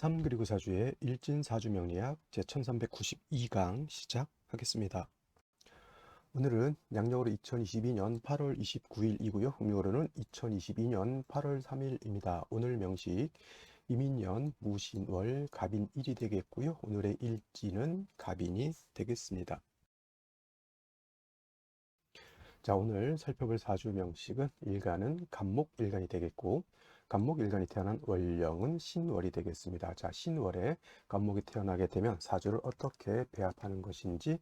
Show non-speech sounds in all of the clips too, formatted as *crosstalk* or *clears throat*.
3 그리고 4주의 일진사주명리학 제1392강 시작하겠습니다. 오늘은 양력으로 2022년 8월 29일이고요. 음력으로는 2022년 8월 3일입니다. 오늘 명식 이민년 무신월 갑인일이 되겠고요. 오늘의 일지는 갑인이 되겠습니다. 자, 오늘 살펴볼 사주 명식은 일간은 간목 일간이 되겠고 간목 일간이 태어난 월령은 신월이 되겠습니다. 자, 신월에 간목이 태어나게 되면 사주를 어떻게 배합하는 것인지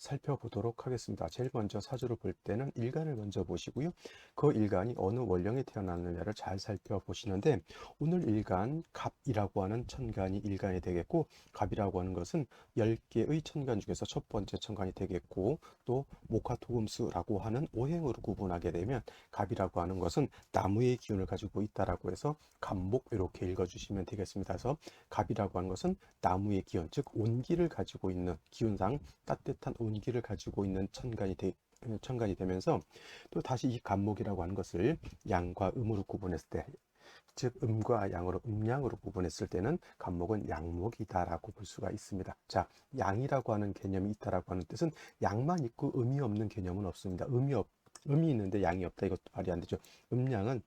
살펴보도록 하겠습니다. 제일 먼저 사주를 볼 때는 일간을 먼저 보시고요. 그 일간이 어느 원령에 태어났느냐를 잘 살펴보시는데 오늘 일간 갑이라고 하는 천간이 일간이 되겠고 갑이라고 하는 것은 10개의 천간 중에서 첫 번째 천간이 되겠고 또 목화토금수라고 하는 오행으로 구분하게 되면 갑이라고 하는 것은 나무의 기운을 가지고 있다라고 해서 갑목 이렇게 읽어주시면 되겠습니다. 그래서 갑이라고 하는 것은 나무의 기운 즉 온기를 가지고 있는 기운상 따뜻한 온 기를 가지고 있는 천간이 되, 천간이 되면서 또 다시 이 간목이라고 하는 것을 양과 음으로 구분했을 때, 즉 음과 양으로 음양으로 구분했을 때는 간목은 양목이다라고 볼 수가 있습니다. 자, 양이라고 하는 개념이 있다라고 하는 뜻은 양만 있고 음이 없는 개념은 없습니다. 음이 없 음이 있는데 양이 없다 이것도 말이 안 되죠. 음양은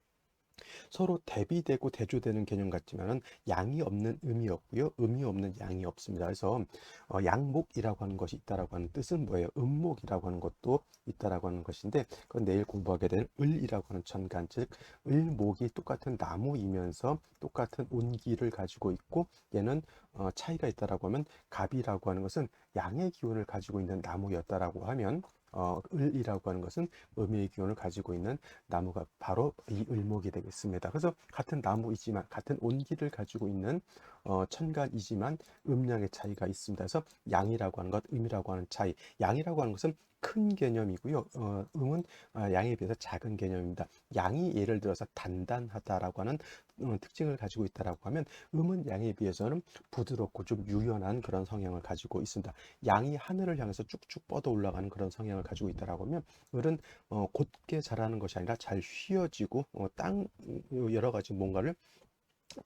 서로 대비되고 대조되는 개념 같지만은 양이 없는 음이 없고요. 음이 없는 양이 없습니다. 그래서 어, 양목이라고 하는 것이 있다라고 하는 뜻은 뭐예요? 음목이라고 하는 것도 있다라고 하는 것인데 그건 내일 공부하게 될 을이라고 하는 천간 즉 을목이 똑같은 나무이면서 똑같은 온기를 가지고 있고 얘는 어, 차이가 있다라고 하면 갑이라고 하는 것은 양의 기운을 가지고 있는 나무였다라고 하면 어, 을이라고 하는 것은 음의 기운을 가지고 있는 나무가 바로 이 을목이 되겠습니다. 그래서 같은 나무이지만 같은 온기를 가지고 있는 어, 천간이지만 음량의 차이가 있습니다. 그래서 양이라고 하는 것, 음이라고 하는 차이. 양이라고 하는 것은 큰 개념이고요. 어, 음은 어, 양에 비해서 작은 개념입니다. 양이 예를 들어서 단단하다라고 하는 어, 특징을 가지고 있다라고 하면 음은 양에 비해서는 부드럽고 좀 유연한 그런 성향을 가지고 있습니다. 양이 하늘을 향해서 쭉쭉 뻗어 올라가는 그런 성향을 가지고 있다라고 하면 을은 어, 곧게 자라는 것이 아니라 잘 휘어지고 어, 땅 여러 가지 뭔가를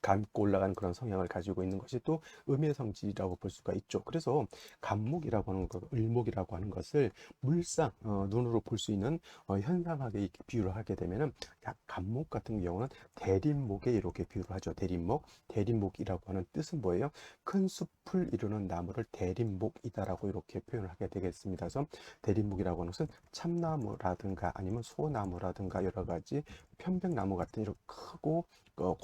감고 올라가는 그런 성향을 가지고 있는 것이 또 음의 성질이라고 볼 수가 있죠. 그래서 간목이라고 하는 것, 을목이라고 하는 것을 물상 어, 눈으로 볼 수 있는 어, 현상하게 비유를 하게 되면은 간목 같은 경우는 대림목에 이렇게 비유를 하죠. 대림목, 대림목이라고 하는 뜻은 뭐예요? 큰 숲을 이루는 나무를 대림목이다라고 이렇게 표현을 하게 되겠습니다. 그래서 대림목이라고 하는 것은 참나무라든가 아니면 소나무라든가 여러 가지 편백나무 같은 이렇게 크고 어,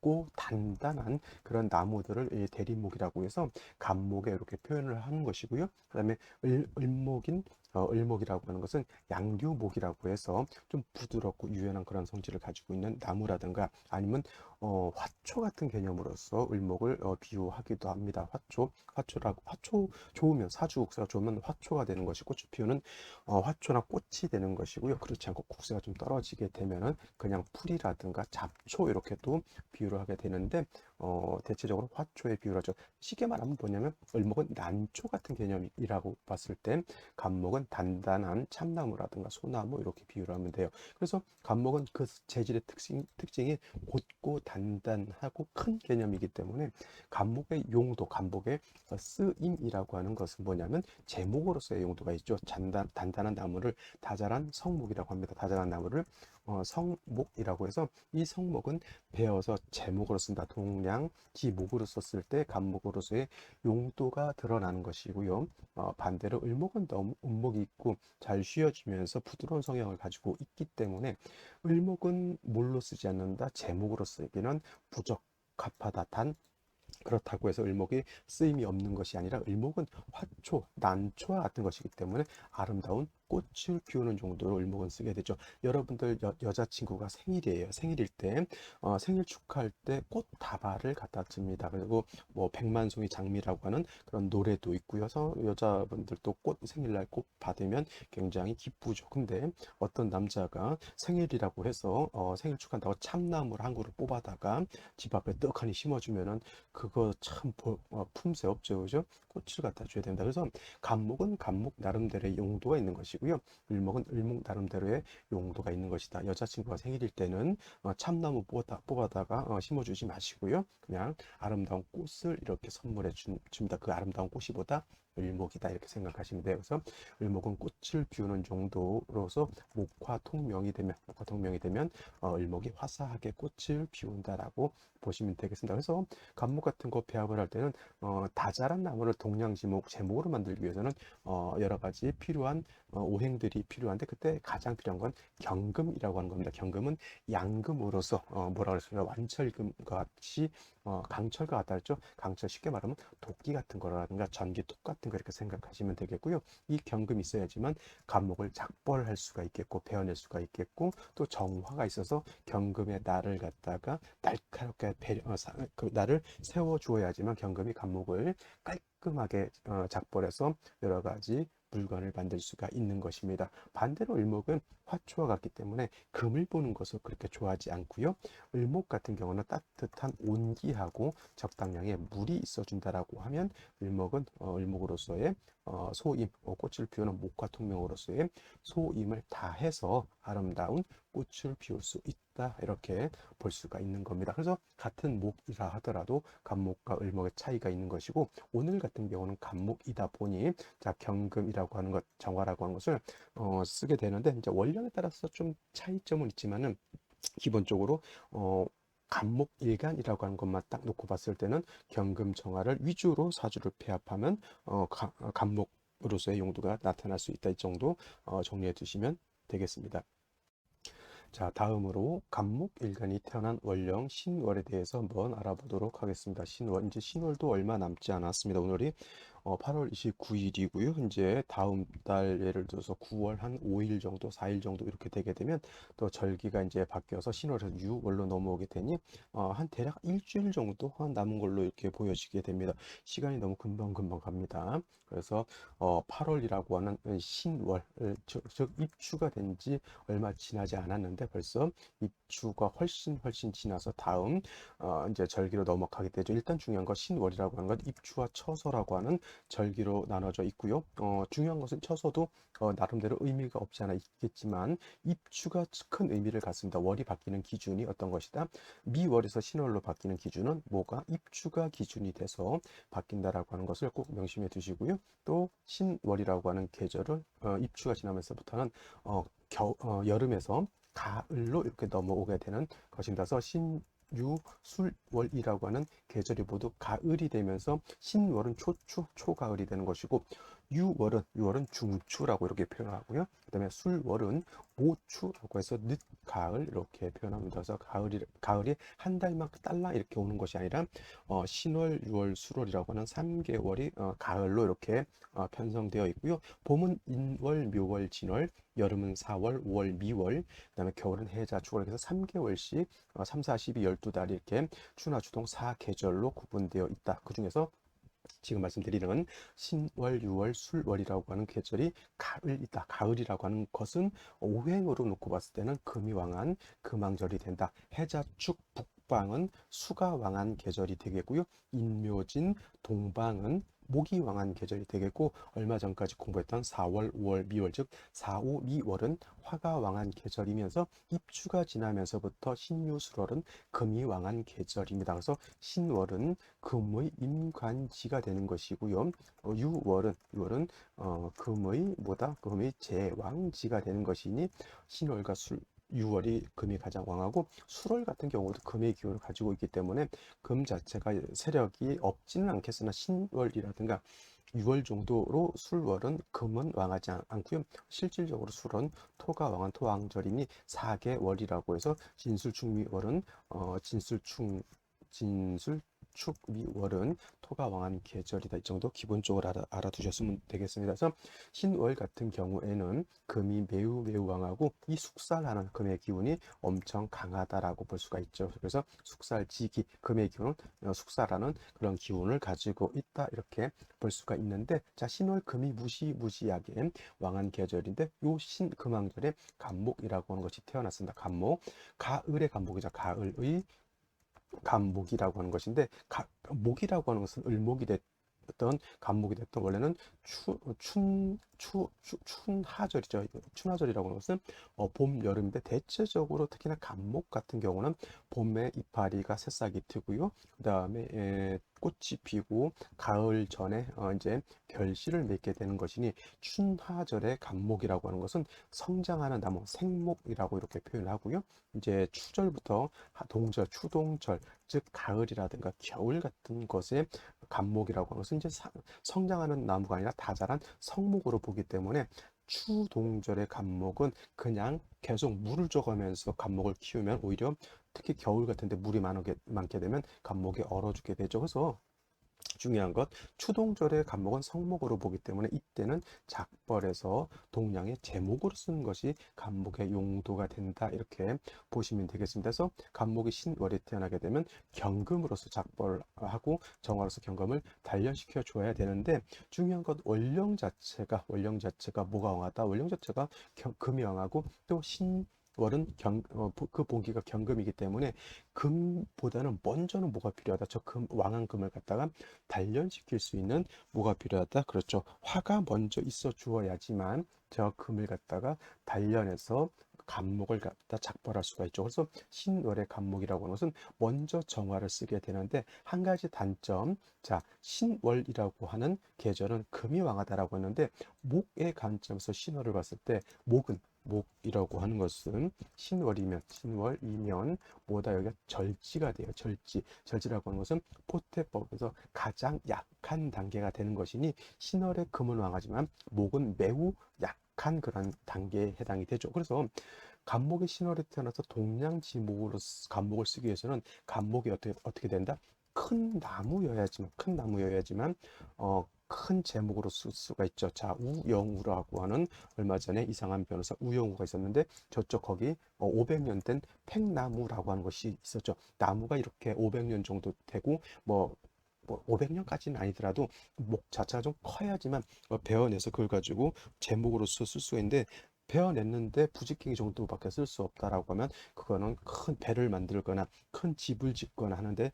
곧 굵고 단단한 그런 나무들을 대리목이라고 해서 간목에 이렇게 표현을 하는 것이고요. 그 다음에 을, 을목인 어, 을목이라고 하는 것은 양류목이라고 해서 좀 부드럽고 유연한 그런 성질을 가지고 있는 나무라든가 아니면 어, 화초 같은 개념으로서 을목을 어, 비유하기도 합니다. 화초, 화초라고 화초 좋으면 사주 국세가 좋으면 화초가 되는 것이 꽃이 피우는 어, 화초나 꽃이 되는 것이고요. 그렇지 않고 국세가 좀 떨어지게 되면은 그냥 풀이라든가 잡초 이렇게 또 비유를 하게 되는데 어, 대체적으로 화초에 비유를 하죠. 쉽게 말하면 뭐냐면 을목은 난초 같은 개념이라고 봤을 때 간목은 단단한 참나무라든가 소나무 이렇게 비유를 하면 돼요. 그래서 간목은 그 재질의 특징, 특징이 곧고 단단하고 큰 개념이기 때문에 간목의 용도, 간목의 쓰임이라고 하는 것은 뭐냐면 제목으로서의 용도가 있죠. 단단, 단단한 나무를 다자란 성목이라고 합니다. 다자란 나무를 어, 성목이라고 해서 이 성목은 배어서 제목으로 쓴다. 동 량, 기목으로 썼을 때 간목으로서의 용도가 드러나는 것이고요. 어, 반대로 을목은 너무 음목이 있고 잘 쉬어지면서 부드러운 성향을 가지고 있기 때문에 을목은 뭘로 쓰지 않는다. 제목으로 쓰기는 부적합하다. 단 그렇다고 해서 을목이 쓰임이 없는 것이 아니라 을목은 화초, 난초와 같은 것이기 때문에 아름다운 꽃을 피우는 정도로 을목은 쓰게 되죠. 여러분들 여, 여자친구가 생일이에요. 생일일 때 어, 생일 축하할 때 꽃 다발을 갖다 줍니다. 그리고 뭐 백만송이 장미라고 하는 그런 노래도 있고요. 서 여자분들도 꽃 생일날 꽃 받으면 굉장히 기쁘죠. 근데 어떤 남자가 생일이라고 해서 어, 생일 축하한다고 참나무를 한 그루 뽑아다가 집 앞에 떡하니 심어주면은 그거 참 어, 품새 없죠, 그죠? 꽃을 갖다 줘야 된다. 그래서 감목은 감목 나름대로의 용도가 있는 것이고. 것이고요. 을목은 을목 나름대로의 용도가 있는 것이다. 여자친구가 생일일 때는 어, 참나무 뽑아, 뽑아다가 어, 심어주지 마시고요. 그냥 아름다운 꽃을 이렇게 선물해 준- 줍니다. 그 아름다운 꽃이보다 을목이다 이렇게 생각하시면 돼요. 그래서 을목은 꽃을 피우는 정도로서 목화통명이 되면 목화통명이 되면 어, 을목이 화사하게 꽃을 피운다라고 보시면 되겠습니다. 그래서 간목 같은 거 배합을 할 때는 어, 다자란 나무를 동양지목 제목으로 만들기 위해서는 어, 여러 가지 필요한 어, 오행들이 필요한데 그때 가장 필요한 건 경금이라고 하는 겁니다. 경금은 양금으로서 어, 뭐라 그랬습니까? 완철금과 같이 어, 강철과 같다 했죠. 강철 쉽게 말하면 도끼 같은 거라든가 전기 톱 같은 거 이렇게 생각하시면 되겠고요. 이 경금이 있어야지만 간목을 작벌할 수가 있겠고 베어낼 수가 있겠고 또 정화가 있어서 경금의 날을 갖다가 날카롭게 배려, 어, 사- 그 날을 세워 주어야지만 경금이 간목을 깔끔하게 어, 작벌해서 여러 가지 물건을 만들 수가 있는 것입니다. 반대로 을목은 화초와 같기 때문에 금을 보는 것을 그렇게 좋아하지 않고요. 을목 같은 경우는 따뜻한 온기하고 적당량의 물이 있어준다라고 하면 을목은 어, 을목으로서의 어, 소임, 어, 꽃을 피우는 목화 통명으로서의 소임을 다해서 아름다운 꽃을 피울 수 있다 이렇게 볼 수가 있는 겁니다. 그래서 같은 목이라 하더라도 간목과 을목의 차이가 있는 것이고 오늘 같은 경우는 간목이다 보니 자 경금이라고 하는 것, 정화라고 하는 것을 어, 쓰게 되는데 이제 원령에 따라서 좀 차이점은 있지만은 기본적으로 어, 간목 일간이라고 하는 것만 딱 놓고 봤을 때는 경금 정화를 위주로 사주를 배합하면 어, 가- 어, 간목으로서의 용도가 나타날 수 있다 이 정도 어, 정리해 두시면 되겠습니다. 자, 다음으로 간목 일간이 태어난 월령 신월에 대해서 한번 알아보도록 하겠습니다. 신월, 이제 신월도 얼마 남지 않았습니다. 오늘이 어, 8월 29일이고요. 현재 다음 달 예를 들어서 9월 한 5일 정도, 4일 정도 이렇게 되게 되면 또 절기가 이제 바뀌어서 신월에서 6월로 넘어오게 되니 어, 한 대략 일주일 정도 한 남은 걸로 이렇게 보여지게 됩니다. 시간이 너무 금방 금방 갑니다. 그래서 어, 8월이라고 하는 신월, 즉, 즉 입추가 된 지 얼마 지나지 않았는데 벌써 입추가 훨씬 훨씬 지나서 다음 어, 이제 절기로 넘어가게 되죠. 일단 중요한 건 신월이라고 하는 건 입추와 처서라고 하는 절기로 나눠져 있고요. 어, 중요한 것은 처서도 어, 나름대로 의미가 없지 않아 있겠지만 입추가 큰 의미를 갖습니다. 월이 바뀌는 기준이 어떤 것이다? 미월에서 신월로 바뀌는 기준은 뭐가 입추가 기준이 돼서 바뀐다라고 하는 것을 꼭 명심해 두시고요. 또 신월이라고 하는 계절을 어, 입추가 지나면서부터는 어, 겨, 어, 여름에서 가을로 이렇게 넘어오게 되는 것입니다. 그래서 신 유 술 월이라고 하는 계절이 모두 가을이 되면서 신월은 초추, 초가을이 되는 것이고 유월은 유월은 중추라고 이렇게 표현하고요. 그다음에 술월은 모추라고 해서 늦가을 이렇게 표현합니다. 그래서 가을이 가을이 한 달만 딸랑 이렇게 오는 것이 아니라 어, 신월, 유월, 술월이라고 하는 3개월이 어, 가을로 이렇게 어, 편성되어 있고요. 봄은 인월, 묘월, 진월, 여름은 4월, 5월, 미월, 그다음에 겨울은 해자, 이렇게 해서 3개월씩 어, 3, 4, 12, 12달 이렇게 추나 주동 4계절로 구분되어 있다. 그 중에서 지금 말씀드리는 신월, 유월, 술월이라고 하는 계절이 가을이다. 가을이라고 하는 것은 오행으로 놓고 봤을 때는 금이 왕한 금왕절이 된다. 해자축 북방은 수가 왕한 계절이 되겠고요. 인묘진 동방은 목이 왕한 계절이 되겠고 얼마 전까지 공부했던 4월, 5월, 미월 즉 4, 5, 미월은 화가 왕한 계절이면서 입추가 지나면서부터 신유술월은 금이 왕한 계절입니다. 그래서 신월은 금의 임관지가 되는 것이고요. 어, 유월은 유월은 어, 금의 뭐다? 금의 제왕지가 되는 것이니 신월과 술 6월이 금이 가장 왕하고 술월 같은 경우도 금의 기운을 가지고 있기 때문에 금 자체가 세력이 없지는 않겠으나 신월이라든가 6월 정도로 술월은 금은 왕하지 않- 않고요. 실질적으로 술은 토가 왕한 토왕절이니 4개월이라고 해서 진술충미월은 어, 진술충 진술 축미월은 토가 왕한 계절이다. 이 정도 기본적으로 알아, 알아두셨으면 되겠습니다. 그래서 신월 같은 경우에는 금이 매우 매우 왕하고 이 숙살하는 금의 기운이 엄청 강하다라고 볼 수가 있죠. 그래서 숙살지기 금의 기운은 어, 숙살하는 그런 기운을 가지고 있다 이렇게 볼 수가 있는데 자 신월 금이 무시무시하게 왕한 계절인데 요 신금왕절에 간목이라고 하는 것이 태어났습니다. 간목 가을의 간목이죠. 가을의 간목이라고 하는 것인데 가, 목이라고 하는 것은 을목이 됐 됐던 간목이 됐던 원래는 추, 춘, 추, 추, 춘하절이죠. 춘하절이라고 하는 것은 어, 봄, 여름인데 대체적으로 특히나 간목 같은 경우는 봄에 이파리가 새싹이 트고요. 그 다음에 꽃이 피고 가을 전에 어, 이제 결실을 맺게 되는 것이니 춘하절의 간목이라고 하는 것은 성장하는 나무 생목이라고 이렇게 표현하고요. 이제 추절부터 동절, 추동절, 즉 가을이라든가 겨울 같은 것에 간목이라고 하는 것은 이제 성장하는 나무가 아니라 다자란 성목으로 보기 때문에 추동절의 간목은 그냥 계속 물을 줘가면서 간목을 키우면 오히려 특히 겨울 같은데 물이 많게, 많게 되면 간목이 얼어 죽게 되죠. 그래서 중요한 것 추동절의 간목은 성목으로 보기 때문에 이때는 작벌에서 동량의 제목으로 쓰는 것이 간목의 용도가 된다 이렇게 보시면 되겠습니다. 그래서 간목이 신월에 태어나게 되면 경금으로서 작벌하고 정화로서 경금을 단련시켜 줘야 되는데 중요한 것 원령 자체가 원령 자체가 뭐가 왕하다 원령 자체가 금이 왕하고 또 신 월은 경, 어, 그 본기가 경금이기 때문에 금보다는 먼저는 뭐가 필요하다. 저 금, 왕한 금을 갖다가 단련시킬 수 있는 뭐가 필요하다. 그렇죠. 화가 먼저 있어 주어야지만 저 금을 갖다가 단련해서 간목을 갖다 작벌할 수가 있죠. 그래서 신월의 간목이라고 하는 것은 먼저 정화를 쓰게 되는데 한 가지 단점. 자, 신월이라고 하는 계절은 금이 왕하다라고 했는데 목의 관점에서 신월을 봤을 때 목은 목이라고 하는 것은 신월이면 신월이면 뭐다 여기가 절지가 돼요. 절지. 절지라고 하는 것은 포태법에서 가장 약한 단계가 되는 것이니 신월의 금은 왕하지만 목은 매우 약한 그런 단계에 해당이 되죠. 그래서 간목의 신월에 태어나서 동양지목으로 간목을 쓰기 위해서는 간목이 어떻게 어떻게 된다? 큰 나무여야지만 큰 나무여야지만 어, 큰 제목으로 쓸 수가 있죠. 자, 우영우라고 하는 얼마 전에 이상한 변호사 우영우가 있었는데 저쪽 거기 500년 어, 된 팽나무라고 하는 것이 있었죠. 나무가 이렇게 500년 정도 되고 뭐, 뭐 500년까지는 아니더라도 목 자체가 좀 커야지만 어, 베어내서 그걸 가지고 제목으로 쓸 수가 있는데 베어냈는데 부직갱이 정도밖에 쓸 수 없다라고 하면 그거는 큰 배를 만들거나 큰 집을 짓거나 하는데는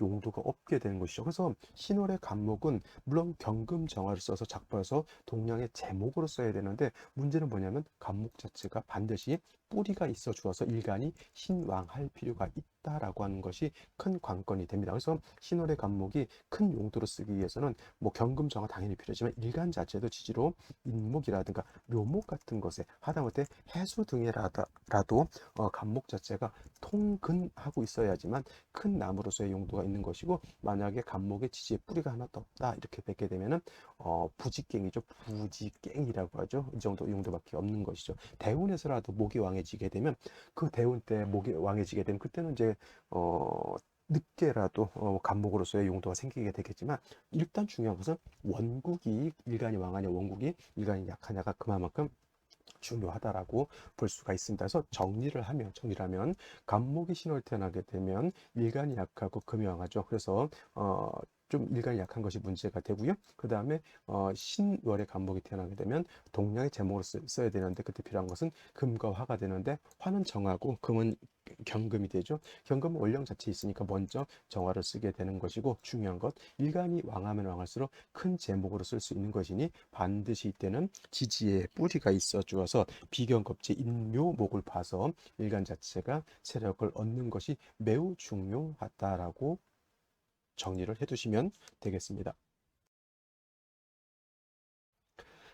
용도가 없게 되는 것이죠. 그래서 신월의 간목은 물론 경금 정화를 써서 작품에서 동양의 제목으로 써야 되는데 문제는 뭐냐면 간목 자체가 반드시 뿌리가 있어 주어서 일간이 신왕할 필요가 있다라고 하는 것이 큰 관건이 됩니다. 그래서 신월의 간목이 큰 용도로 쓰기 위해서는 뭐 경금정화 당연히 필요하지만 일간 자체도 지지로 인목이라든가 묘목 같은 것에 하다못해 해수 등에라도 어, 간목 자체가 통근하고 있어야지만 큰 나무로서의 용도가 있는 것이고 만약에 간목의 지지에 뿌리가 하나도 없다 이렇게 뵙게 되면은 어, 부지깽이죠. 부지깽이라고 하죠. 이 정도 용도밖에 없는 것이죠. 대운에서라도 목이 왕 해지게 되면 그 대운 때 목이 왕해지게 되면 그때는 이제 어 늦게라도 어, 간목으로서의 용도가 생기게 되겠지만 일단 중요한 것은 원국이 일간이 왕하냐 원국이 일간이 약하냐가 그만큼 중요하다라고 볼 수가 있습니다. 그래서 정리를 하면 정리를 하면 간목이 신월 태어나게 되면 일간이 약하고 금이 왕하죠. 그래서 어, 좀 일간이 약한 것이 문제가 되고요. 그 다음에 어, 신월의 간목이 태어나게 되면 동량의 제목으로 쓰, 써야 되는데 그때 필요한 것은 금과 화가 되는데 화는 정하고 금은 경금이 되죠. 경금은 원령 자체에 있으니까 먼저 정화를 쓰게 되는 것이고 중요한 것 일간이 왕하면 왕할수록 큰 제목으로 쓸 수 있는 것이니 반드시 이때는 지지에 뿌리가 있어 주어서 비경겁지 인묘목을 봐서 일간 자체가 세력을 얻는 것이 매우 중요하다라고 정리를 해두시면 되겠습니다.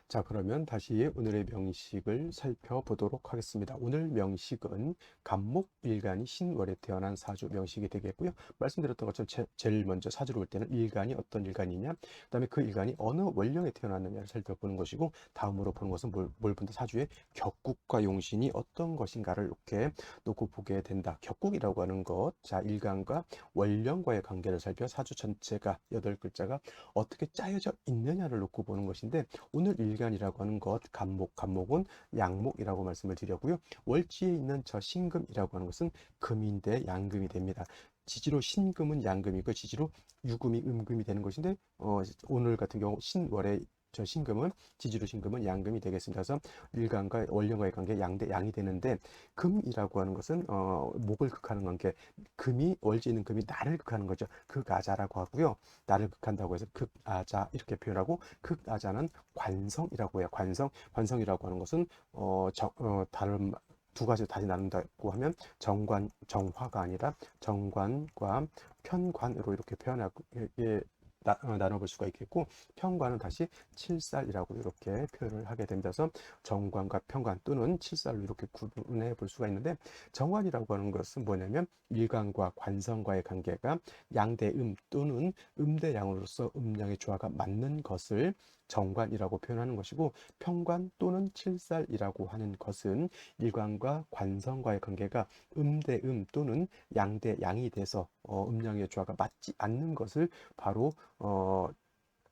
자, 그러면 다시 오늘의 명식을 살펴보도록 하겠습니다. 오늘 명식은 간목 일간이 신월에 태어난 사주 명식이 되겠고요. 말씀드렸던 것처럼 제, 제일 먼저 사주로 볼 때는 일간이 어떤 일간이냐, 그 다음에 그 일간이 어느 원령에 태어났느냐를 살펴보는 것이고, 다음으로 보는 것은 뭘, 뭘 본다? 사주의 격국과 용신이 어떤 것인가를 이렇게 놓고 보게 된다. 격국이라고 하는 것, 자, 일간과 원령과의 관계를 살펴 사주 전체가 여덟 글자가 어떻게 짜여져 있느냐를 놓고 보는 것인데, 오늘 일 일간이라고 하는 것, 간목, 간목은 양목이라고 말씀을 드렸고요. 월지에 있는 저 신금이라고 하는 것은 금인데 양금이 됩니다. 지지로 신금은 양금이고 지지로 유금이 음금이 되는 것인데 어, 오늘 같은 경우 신월에 저 신금은 지지로 신금은 양금이 되겠습니다. 그래서 일간과 원령과의 관계 양대 양이 되는데 금이라고 하는 것은 어, 목을 극하는 관계 금이 월지 있는 금이 나를 극하는 거죠. 극아자라고 하고요. 나를 극한다고 해서 극아자 이렇게 표현하고 극아자는 관성이라고 해요. 관성 관성이라고 하는 것은 어, 저, 어 다른 두 가지로 다시 나눈다고 하면 정관 정화가 아니라 정관과 편관으로 이렇게 표현하고 예, 나, 어, 나눠볼 수가 있겠고 편관은 다시 칠살이라고 이렇게 표현을 하게 됩니다. 그래서 정관과 편관 또는 칠살로 이렇게 구분해 볼 수가 있는데 정관이라고 하는 것은 뭐냐면 일관과 관성과의 관계가 양대 음 또는 음대 양으로서 음양의 조화가 맞는 것을 정관이라고 표현하는 것이고 평관 또는 칠살이라고 하는 것은 일관과 관성과의 관계가 음대음 또는 양대양이 돼서 어, 음양의 조화가 맞지 않는 것을 바로 어,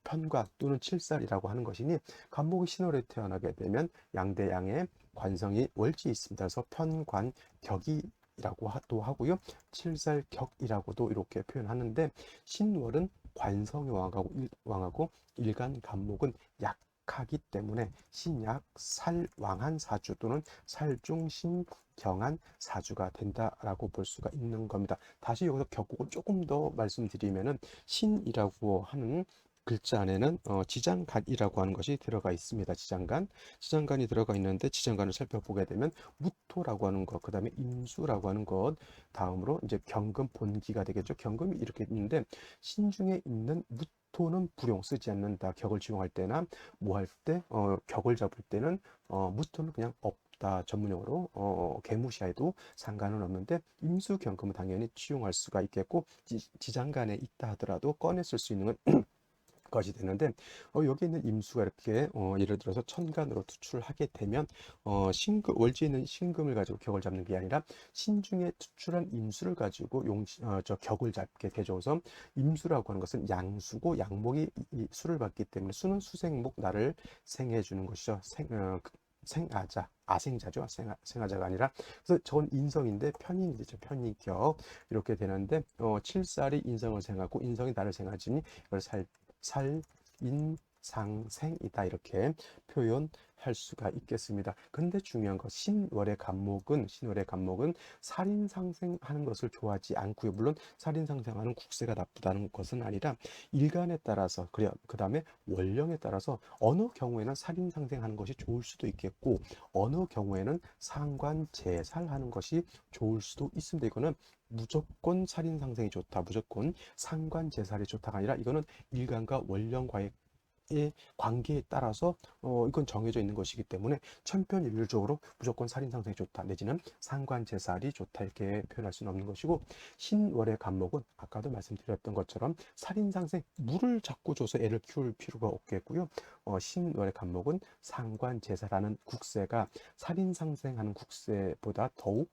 편관 또는 칠살이라고 하는 것이니 간목이 신월에 태어나게 되면 양대양의 관성이 월지 있습니다. 그래서 편관격이 이라고도 하고요. 칠살격이라고도 이렇게 표현하는데 신월은 관성이 왕하고, 왕하고 일간 간목은 약 하기 때문에 신약 살왕한 사주 또는 살중신 경한 사주가 된다라고 볼 수가 있는 겁니다. 다시 여기서 격국을 조금 더 말씀드리면은 신이라고 하는 글자 안에는 어, 지장간이라고 하는 것이 들어가 있습니다. 지장간. 지장간이 들어가 있는데 지장간을 살펴보게 되면 무토라고 하는 것, 그 다음에 임수라고 하는 것, 다음으로 이제 경금 본기가 되겠죠. 경금이 이렇게 있는데 신중에 있는 무토는 불용 쓰지 않는다. 격을 지용할 때나 뭐 할 때, 어, 격을 잡을 때는 어, 무토는 그냥 없다. 전문용어로 어, 개무시해도 상관은 없는데 임수 경금은 당연히 치용할 수가 있겠고 지, 지장간에 있다 하더라도 쓸수 있는 건 *clears throat* 것이 되는데 어, 여기 있는 임수가 이렇게 어, 예를 들어서 천간으로 투출하게 되면 어, 신금 월지에 있는 신금을 가지고 격을 잡는 게 아니라 신중에 투출한 임수를 가지고 용, 어, 저 격을 잡게. 그래서 임수라고 하는 것은 양수고 양목이 이, 수를 받기 때문에 수는 수생목 나를 생해 주는 것이죠. 생, 어, 그 생아자, 아생자죠. 생아, 생아자가 아니라. 그래서 저건 인성인데 편인이 되죠. 편인격. 이렇게 되는데, 어, 칠살이 인성을 생하고 인성이 나를 생하지니 이걸 살, 살 인 상생이다 이렇게 표현할 수가 있겠습니다. 근데 중요한 것 신월의 간목은 신월의 간목은 살인 상생하는 것을 좋아하지 않고요. 물론 살인 상생하는 국세가 나쁘다는 것은 아니라 일간에 따라서 그래 그 다음에 원령에 따라서 어느 경우에는 살인 상생하는 것이 좋을 수도 있겠고 어느 경우에는 상관제살하는 것이 좋을 수도 있습니다. 이거는 무조건 살인 상생이 좋다, 무조건 상관 제살이 좋다가 아니라 이거는 일간과 원령과의 관계에 따라서 어, 이건 정해져 있는 것이기 때문에 천편일률적으로 무조건 살인 상생이 좋다 내지는 상관 제살이 좋다 이렇게 표현할 수는 없는 것이고 신월의 간목은 아까도 말씀드렸던 것처럼 살인 상생 물을 자꾸 줘서 애를 키울 필요가 없겠고요. 어, 신월의 간목은 상관 제사라는 국세가 살인 상생하는 국세보다 더욱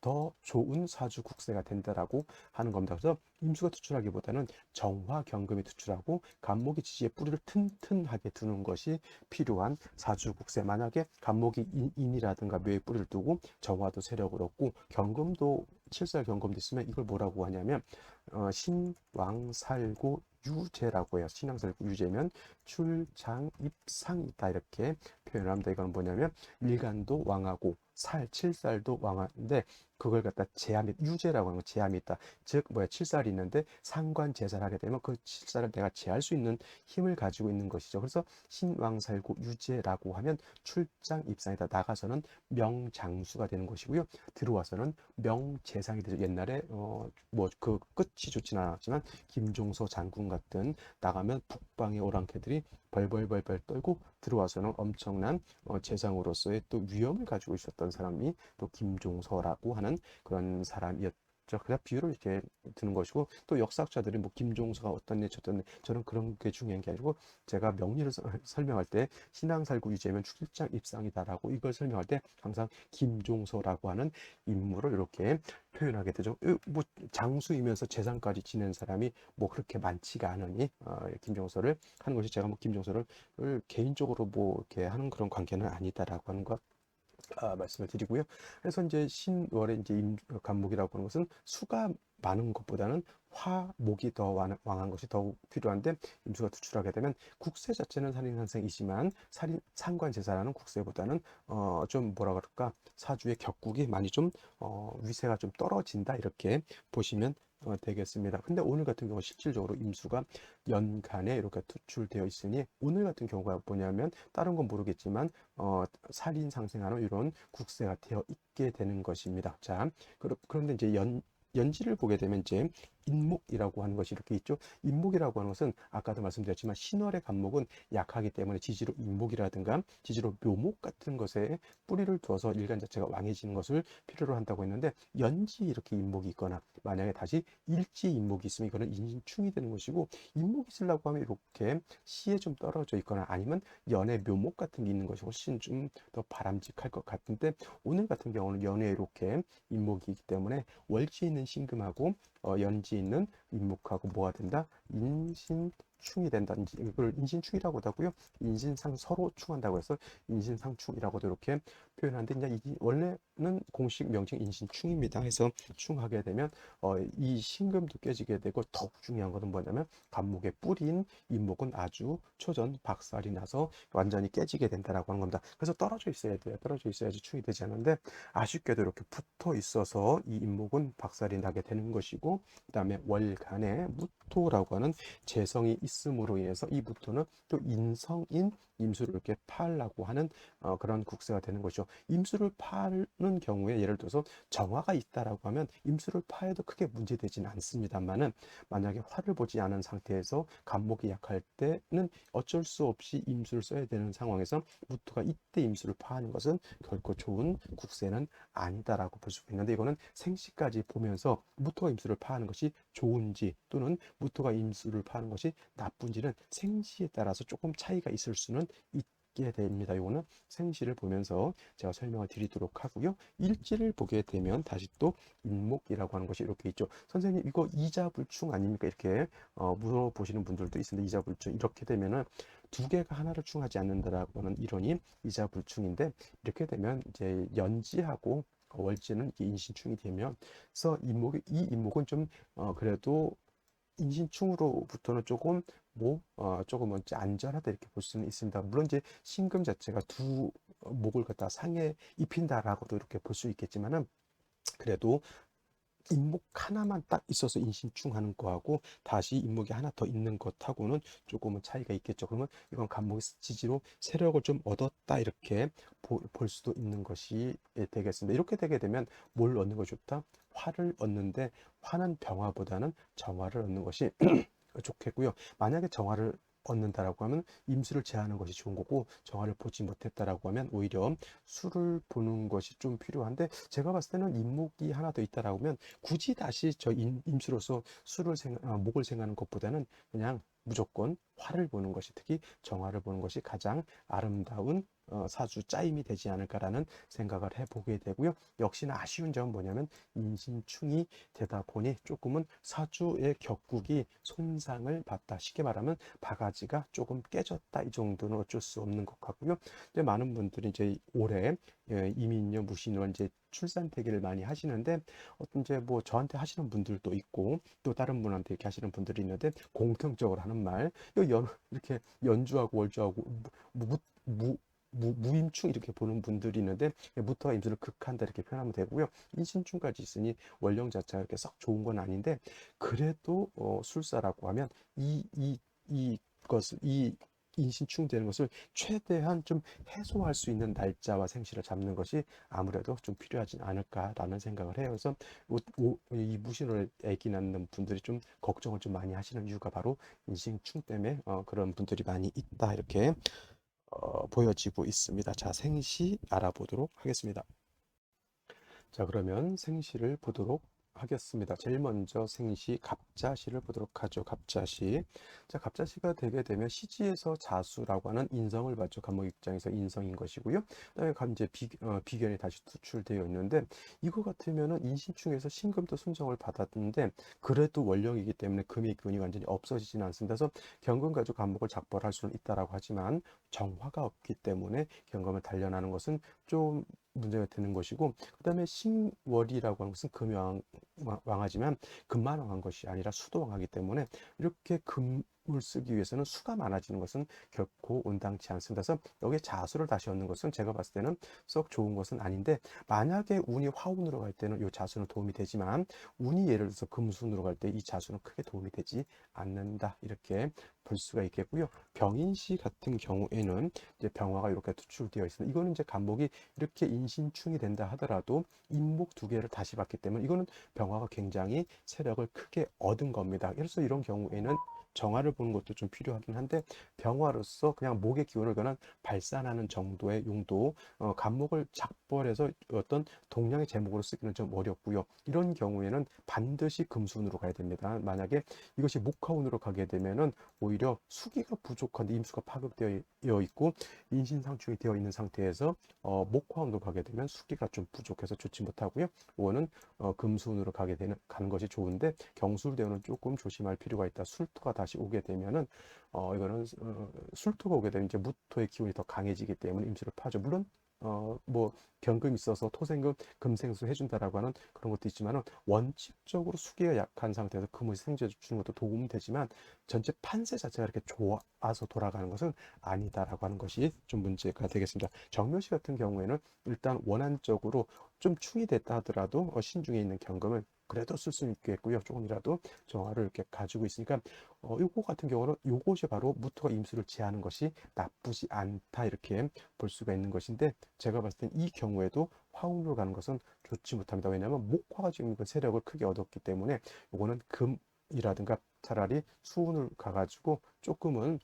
더 좋은 사주 국세가 된다라고 하는 겁니다. 그래서 임수가 투출하기보다는 정화 경금이 투출하고 간목이 지지의 뿌리를 튼튼하게 두는 것이 필요한 사주 국세. 만약에 간목이 인, 이라든가 묘의 뿌리를 두고 정화도 세력을 얻고 경금도 칠살 경금도 있으면 이걸 뭐라고 하냐면 어, 신왕살고 유제라고 해요. 신앙살고 유제면 출장 입상이다 이렇게 표현합니다. 이건 뭐냐면 일간도 왕하고 살, 칠살도 왕한데 그걸 갖다 제함이 유제라고 하는 거 제함이 있다. 즉 뭐야 칠살이 있는데 상관 제사를 하게 되면 그 칠살을 내가 제할 수 있는 힘을 가지고 있는 것이죠. 그래서 신왕살고 유제라고 하면 출장 입상이다. 나가서는 명장수가 되는 것이고요. 들어와서는 명재상이 되죠. 옛날에 어 뭐 그 끝이 좋지는 않았지만 김종서 장군 같은 나가면 북방의 오랑캐들이 벌벌벌벌 떨고 들어와서는 엄청난 어, 재상으로서의 또 위험을 가지고 있었던 사람이 또 김종서라고 하는 그런 사람이었. 그냥 비유를 이렇게 드는 것이고 또 역사학자들이 뭐 김종서가 어떤 애 저떤 애 저는 그런 게 중요한 게 아니고 제가 명리를 서, 설명할 때 신앙살구 유재면 출장 입상이다라고 이걸 설명할 때 항상 김종서라고 하는 인물을 이렇게 표현하게 되죠. 뭐 장수이면서 재산까지 지낸 사람이 뭐 그렇게 많지가 않으니 어, 김종서를 하는 것이 제가 뭐 김종서를 개인적으로 뭐 이렇게 하는 그런 관계는 아니다라고 하는 것 아, 말씀을 드리고요. 그래서 이제 신월의 이제 임, 간목이라고 하는 것은 수가 많은 것보다는 화목이 더 왕- 왕한 것이 더욱 필요한데 임수가 투출하게 되면 국세 자체는 살인상생이지만 살인 상관 제사라는 국세보다는 어 좀 뭐라 그럴까 사주의 격국이 많이 좀 어 위세가 좀 떨어진다 이렇게 보시면 어, 되겠습니다. 근데 오늘 같은 경우 실질적으로 임수가 연간에 이렇게 투출되어 있으니 오늘 같은 경우가 뭐냐면 다른 건 모르겠지만 어, 살인 상생하는 이런 국세가 되어 있게 되는 것입니다. 자, 그런데 이제 연 연지를 보게 되면 이제 인목이라고 하는 것이 이렇게 있죠. 인목이라고 하는 것은 아까도 말씀드렸지만 신월의 간목은 약하기 때문에 지지로 인목이라든가 지지로 묘목 같은 것에 뿌리를 두어서 일간 자체가 왕해지는 것을 필요로 한다고 했는데 연지 이렇게 인목이 있거나 만약에 다시 일지 인목이 있으면 이거는 인신충이 되는 것이고 인목이 있으려고 하면 이렇게 시에 좀 떨어져 있거나 아니면 연의 묘목 같은 게 있는 것이 훨씬 좀 더 바람직할 것 같은데 오늘 같은 경우는 연에 이렇게 인목이 있기 때문에 월지 있는 신금하고 어, 연지 있는 인목하고 뭐가 된다? 인신 충이 된다. 이걸 인신충이라고도 하고요. 인신상 서로 충한다고 해서 인신상충이라고도 이렇게 표현하는데 이제 이 원래는 공식 명칭 인신충입니다. 해서 충하게 되면 어, 이 신금도 깨지게 되고 더욱 중요한 것은 뭐냐면 간목의 뿌리인 인목은 아주 초전 박살이 나서 완전히 깨지게 된다라고 하는 겁니다. 그래서 떨어져 있어야 돼요. 떨어져 있어야지 충이 되지 않는데 아쉽게도 이렇게 붙어 있어서 이 인목은 박살이 나게 되는 것이고 그다음에 월간에 무 토라고 하는 재성이 있음으로 인해서 이 무토는 또 인성인 임수를 이렇게 팔라고 하는 어, 그런 국세가 되는 것이죠. 임수를 파는 경우에 예를 들어서 정화가 있다라고 하면 임수를 파해도 크게 문제되지는 않습니다만은 만약에 화를 보지 않은 상태에서 간목이 약할 때는 어쩔 수 없이 임수를 써야 되는 상황에서 무토가 이때 임수를 파하는 것은 결코 좋은 국세는 아니다라고 볼 수가 있는데 이거는 생시까지 보면서 무토가 임수를 파하는 것이 좋은지 또는 무토가 임수를 파하는 것이 나쁜지는 생시에 따라서 조금 차이가 있을 수는 있게 됩니다. 이거는 생시를 보면서 제가 설명을 드리도록 하고요. 일지를 보게 되면 다시 또 인목이라고 하는 것이 이렇게 있죠. 선생님 이거 이자불충 아닙니까? 이렇게 어, 물어보시는 분들도 있는데 이자불충 이렇게 되면은 두 개가 하나를 충하지 않는다라고 하는 이론이 이자불충인데 이렇게 되면 이제 연지하고 월지는 이게 인신충이 되면 그래서 인목이 이 인목은 좀 어, 그래도 인신충으로부터는 조금 뭐 어, 조금은 이제 안전하다 이렇게 볼 수는 있습니다. 물론 이제 신금 자체가 두 목을 갖다 상에 입힌다라고도 이렇게 볼 수 있겠지만은 그래도 인목 하나만 딱 있어서 인신충하는 거하고 다시 인목이 하나 더 있는 것하고는 조금은 차이가 있겠죠. 그러면 이건 간목의 지지로 세력을 좀 얻었다 이렇게 보, 볼 수도 있는 것이 예, 되겠습니다. 이렇게 되게 되면 뭘 얻는 것이 좋다? 화를 얻는데 화는 병화보다는 정화를 얻는 것이 *clears throat* 좋겠고요. 만약에 정화를 얻는다라고 하면 임수를 제하는 것이 좋은 거고 정화를 보지 못했다라고 하면 오히려 수를 보는 것이 좀 필요한데 제가 봤을 때는 임목이 하나 더 있다라고 하면 굳이 다시 저 임, 임수로서 수를 생 아, 목을 생하는 것보다는 그냥 무조건 화를 보는 것이 특히 정화를 보는 것이 가장 아름다운 어, 사주 짜임이 되지 않을까라는 생각을 해보게 되고요. 역시나 아쉬운 점은 뭐냐면 인신충이 되다 보니 조금은 사주의 격국이 손상을 받다. 쉽게 말하면 바가지가 조금 깨졌다. 이 정도는 어쩔 수 없는 것 같고요. 이제 많은 분들이 이제 올해 예, 이민년, 무신월 이제 출산 대기를 많이 하시는데 어떤 이제 뭐 저한테 하시는 분들도 있고 또 다른 분한테 이렇게 하시는 분들이 있는데 공통적으로 하는 말, 이 연, 이렇게 연주하고 월주하고 무, 무, 무, 무임충 이렇게 보는 분들이 있는데 무토가 임수를 극한다 이렇게 표현하면 되고요. 인신충까지 있으니 원령 자체가 이렇게 썩 좋은 건 아닌데 그래도 어, 술사라고 하면 이 이 이 것을 이 인신충 되는 것을 최대한 좀 해소할 수 있는 날짜와 생시를 잡는 것이 아무래도 좀 필요하지 않을까라는 생각을 해요. 그래서 이 무신을 애기 낳는 분들이 좀 걱정을 좀 많이 하시는 이유가 바로 인신충 때문에 어, 그런 분들이 많이 있다 이렇게 어, 보여지고 있습니다. 자, 생시 알아보도록 하겠습니다. 자, 그러면 생시를 보도록 하겠습니다. 제일 먼저 생시 갑자시를 보도록 하죠. 갑자시. 자, 갑자시가 되게 되면 시지에서 자수라고 하는 인성을 받죠. 간목 입장에서 인성인 것이고요. 그다음에 간 이제 비, 어, 비견이 다시 투출되어 있는데 이거 같으면은 인신충에서 신금도 순정을 받았는데 그래도 원령이기 때문에 금의 기운이 완전히 없어지지는 않습니다. 그래서 경금 가지고 간목을 작벌할 수는 있다라고 하지만 정화가 없기 때문에 경금을 단련하는 것은 좀 문제가 되는 것이고 그 다음에 신월이라고 하는 것은 금왕 왕하지만 금만 왕한 것이 아니라 수도 왕하기 때문에 이렇게 금 을 쓰기 위해서는 수가 많아지는 것은 결코 온당치 않습니다. 그래서 여기에 자수를 다시 얻는 것은 제가 봤을 때는 썩 좋은 것은 아닌데 만약에 운이 화운으로 갈 때는 이 자수는 도움이 되지만 운이 예를 들어서 금순으로 갈 때 이 자수는 크게 도움이 되지 않는다 이렇게 볼 수가 있겠고요. 병인시 같은 경우에는 이제 병화가 이렇게 투출되어 있습니다. 이거는 이제 간목이 이렇게 인신충이 된다 하더라도 인목 두 개를 다시 받기 때문에 이거는 병화가 굉장히 세력을 크게 얻은 겁니다. 그래서 이런 경우에는 정화를 보는 것도 좀 필요하긴 한데 병화로서 그냥 목의 기운을 그냥 발산하는 정도의 용도 어, 간목을 작벌해서 어떤 동량의 제목으로 쓰기는 좀 어렵고요. 이런 경우에는 반드시 금순으로 가야 됩니다. 만약에 이것이 목화운으로 가게 되면은 오히려 수기가 부족한데 임수가 파급되어 있고 인신상충이 되어 있는 상태에서 어, 목화운으로 가게 되면 수기가 좀 부족해서 좋지 못하고요. 이거는 어, 금순으로 가게 되는 가는 것이 좋은데 경술대원은 조금 조심할 필요가 있다. 술토가 다시 오게 되면은 어 이거는 어, 술토가 오게 되면 이제 무토의 기운이 더 강해지기 때문에 임수를 파죠. 물론 어뭐 경금이 있어서 토생금 금생수 해준다라고 하는 그런 것도 있지만은 원칙적으로 수기가 약한 상태에서 금을 생제 주는 것도 도움이 되지만 전체 판세 자체가 이렇게 좋아서 돌아가는 것은 아니다라고 하는 것이 좀 문제가 되겠습니다. 정묘시 같은 경우에는 일단 원안적으로 좀 충이 됐다 하더라도 어, 신중에 있는 경금을 그래도 쓸 수 있겠고요. 조금이라도 정화를 이렇게 가지고 있으니까 어, 요거 같은 경우는 요것이 바로 무토가 임수를 제하는 것이 나쁘지 않다 이렇게 볼 수가 있는 것인데 제가 봤을 땐 이 경우에도 화운으로 가는 것은 좋지 못합니다. 왜냐하면 목화가 지금 그 세력을 크게 얻었기 때문에 요거는 금이라든가 차라리 수운을 가가지고 조금은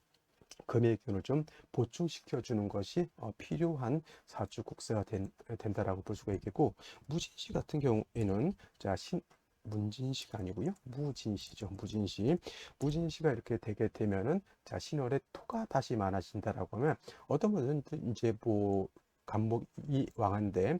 기운을 좀 보충시켜 주는 것이 어, 필요한 사주 국세가 된, 된다라고 볼 수가 있겠고 무진시 같은 경우에는 자 신, 문진시가 아니고요. 무진시죠. 무진시. 무진시가 이렇게 되게 되면은 자 신월에 토가 다시 많아진다라고 하면 어떤 분은 이제 뭐 간목이 왕한데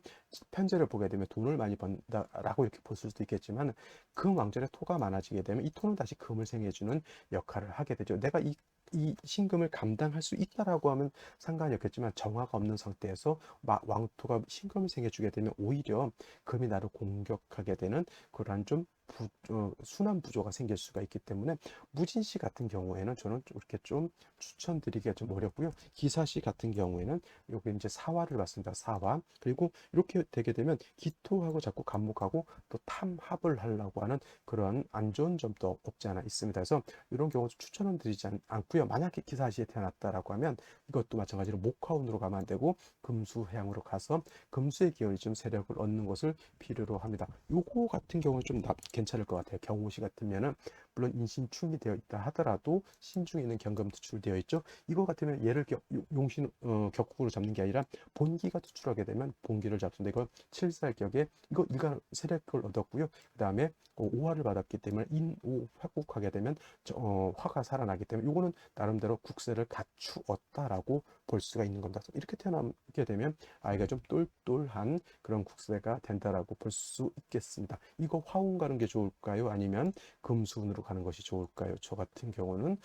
편제를 보게 되면 돈을 많이 번다라고 이렇게 볼 수도 있겠지만 금 왕절에 토가 많아지게 되면 이 토는 다시 금을 생해주는 역할을 하게 되죠. 내가 이, 이 신금을 감당할 수 있다라고 하면 상관이 없겠지만 정화가 없는 상태에서 왕토가 신금을 생해주게 되면 오히려 금이 나를 공격하게 되는 그러한 좀 부, 어, 순환 부조가 생길 수가 있기 때문에 무진시 같은 경우에는 저는 이렇게 좀 추천드리기가 좀 어렵고요. 기사시 같은 경우에는 여기 이제 사화를 봤습니다. 사화 그리고 이렇게 되게 되면 기토하고 자꾸 감목하고 또 탐합을 하려고 하는 그런 안 좋은 점도 없지 않아 있습니다. 그래서 이런 경우 추천은 드리지 않, 않고요. 만약에 기사시에 태어났다라고 하면 이것도 마찬가지로 목화운으로 가면 안 되고 금수해양으로 가서 금수의 기운이 좀 세력을 얻는 것을 필요로 합니다. 요거 같은 경우는 좀 나, 괜찮을 것 같아요. 경호시 같으면은 물론 인신충이 되어 있다 하더라도 신중에는 경금 투출되어 있죠. 이거 같으면 얘를 겨, 용신 어, 격국으로 잡는 게 아니라 본기가 투출하게 되면 본기를 잡는데 이거 칠살격에 이거 일간 세력을 얻었고요. 그 다음에 어, 오화를 받았기 때문에 인오 화국하게 되면 저, 어, 화가 살아나기 때문에 이거는 나름대로 국세를 갖추었다라고 볼 수가 있는 겁니다. 이렇게 태어나게 되면 아이가 좀 똘똘한 그런 국세가 된다라고 볼 수 있겠습니다. 이거 화운 가는 게 좋을까요? 아니면 금수운으로 가는 것이 좋을까요? 저 같은 경우는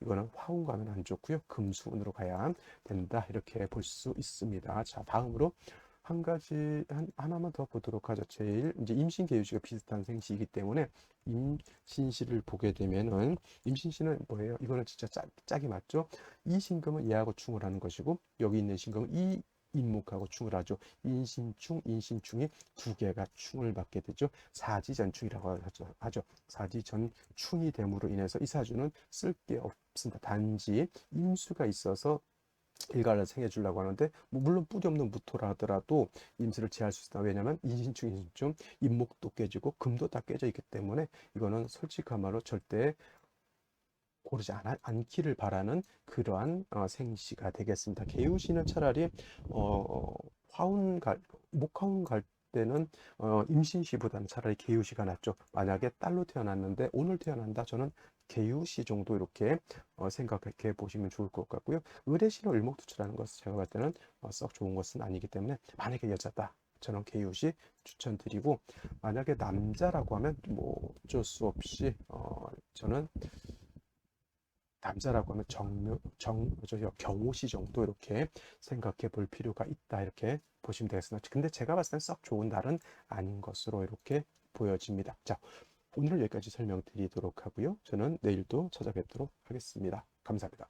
이거는 화운 가면 안 좋고요. 금수운으로 가야 된다. 이렇게 볼 수 있습니다. 자, 다음으로 한 가지 한, 하나만 더 보도록 하죠. 제일 이제 임신 계유시가 비슷한 생시이기 때문에 임신시를 보게 되면은 임신시는 뭐예요? 이거는 진짜 짝, 짝이 맞죠? 이 신금은 얘하고 충을 하는 것이고 여기 있는 신금은 이 인목하고 충을 하죠. 인신충, 인신충이 두 개가 충을 받게 되죠. 사지전충이라고 하죠. 사지전충이 됨으로 인해서 이 사주는 쓸 게 없습니다. 단지 임수가 있어서 일가를 생해 주려고 하는데 뭐 물론 뿌리 없는 무토라 하더라도 임수를 제할 수 있다. 왜냐하면 인신충, 인신충, 인목도 깨지고 금도 다 깨져 있기 때문에 이거는 솔직한 말로 절대 고르지 않, 않기를 바라는 그러한 어, 생시가 되겠습니다. 개우시는 차라리 어, 화운 갈, 목화운 갈 때는 어, 임신시보다는 차라리 개유시가 낫죠. 만약에 딸로 태어났는데 오늘 태어난다. 저는 개유시 정도 이렇게 어, 생각해 보시면 좋을 것 같고요. 의뢰시는 을목투출하는 것은 제가 볼 때는 어, 썩 좋은 것은 아니기 때문에 만약에 여자다. 저는 개유시 추천드리고 만약에 남자라고 하면 뭐 어쩔 수 없이 어, 저는 남자라고 하면 정묘, 정, 저 경호시 정도 이렇게 생각해 볼 필요가 있다 이렇게 보시면 되겠습니다. 근데 제가 봤을 땐 썩 좋은 날은 아닌 것으로 이렇게 보여집니다. 자, 오늘은 여기까지 설명드리도록 하고요. 저는 내일도 찾아뵙도록 하겠습니다. 감사합니다.